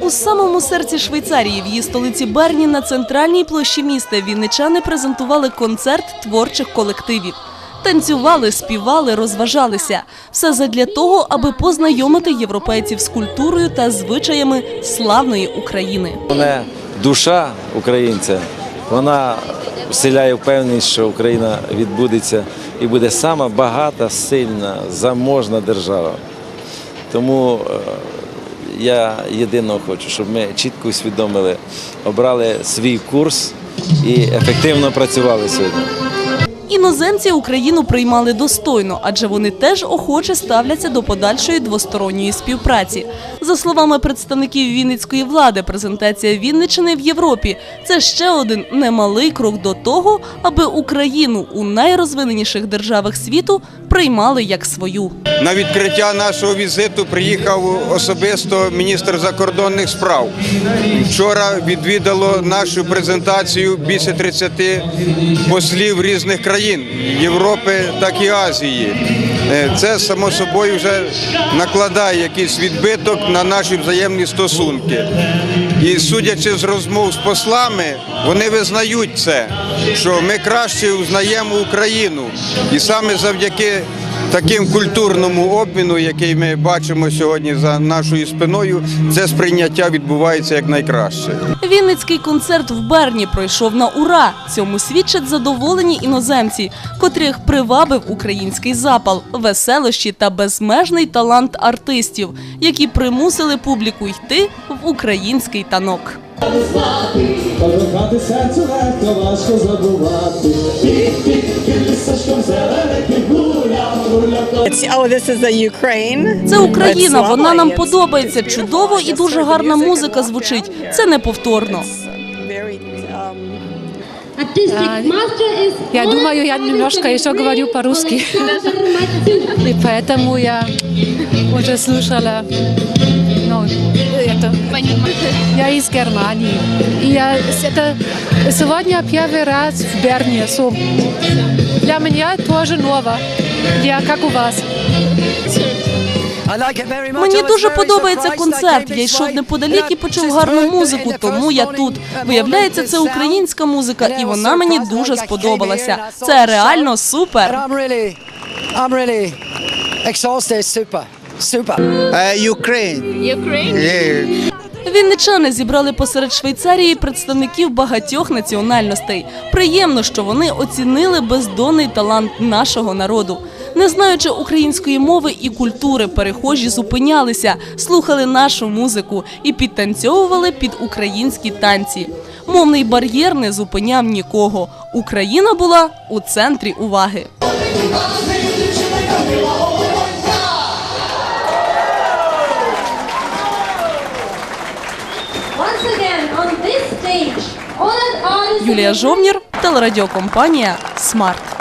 У самому серці Швейцарії, в її столиці Берні, на центральній площі міста вінничани презентували концерт творчих колективів. Танцювали, співали, розважалися. Все задля того, аби познайомити європейців з культурою та звичаями славної України. Мене душа українця, вона вселяє впевненість, що Україна відбудеться і буде сама багата, сильна, заможна держава. Тому е, я єдиного хочу, щоб ми чітко усвідомили, обрали свій курс і ефективно працювали сьогодні. Іноземці Україну приймали достойно, адже вони теж охоче ставляться до подальшої двосторонньої співпраці. За словами представників Вінницької влади, презентація Вінничини в Європі це ще один немалий крок до того, аби Україну у найрозвиненіших державах світу приймали як свою. На відкриття нашого візиту приїхав особисто міністр закордонних справ. Вчора відвідало нашу презентацію більше 30 послів різних країн Європи, так і Азії. Е, Це само собою вже накладає якийсь відбиток на наші взаємні стосунки. І судячи з розмов з послами, вони визнають це, що ми краще узнаємо Україну, і саме завдяки таким культурному обміну, який ми бачимо сьогодні за нашою спиною, це сприйняття відбувається як найкраще. Вінницький концерт в Берні пройшов на ура. Цьому свідчать задоволені іноземці, котрих привабив український запал, веселощі та безмежний талант артистів, які примусили публіку йти в український танок. Кохати серцю легко, важко забувати. Пік-пік, під лісочком зелений гуляв, Це Україна, It's вона нам lovely. It's- подобається. it's Чудово beautiful. і дуже Just гарна the music, музика the звучить. music Це here. неповторно. It's very, um, Artistic master is Я Olaf думаю, я немножко еще говорю по-русски. Alexander И поэтому я уже слушала, ну, это, я из Германии. И я с- это сегодня первый раз в Берне. So, для меня тоже ново. Я как у вас. Мені дуже подобається концерт. Я йшов неподалік і почув гарну музику, тому я тут. Виявляється, це українська музика, і вона мені дуже сподобалася. Це реально супер. Exhausted. Super, super. Вінничани зібрали посеред Швейцарії представників багатьох національностей. Приємно, що вони оцінили бездонний талант нашого народу. Не знаючи української мови і культури, перехожі зупинялися, слухали нашу музику і підтанцьовували під українські танці. Мовний бар'єр не зупиняв нікого. Україна була у центрі уваги. Юлія Жовнір, телерадіокомпанія Смарт.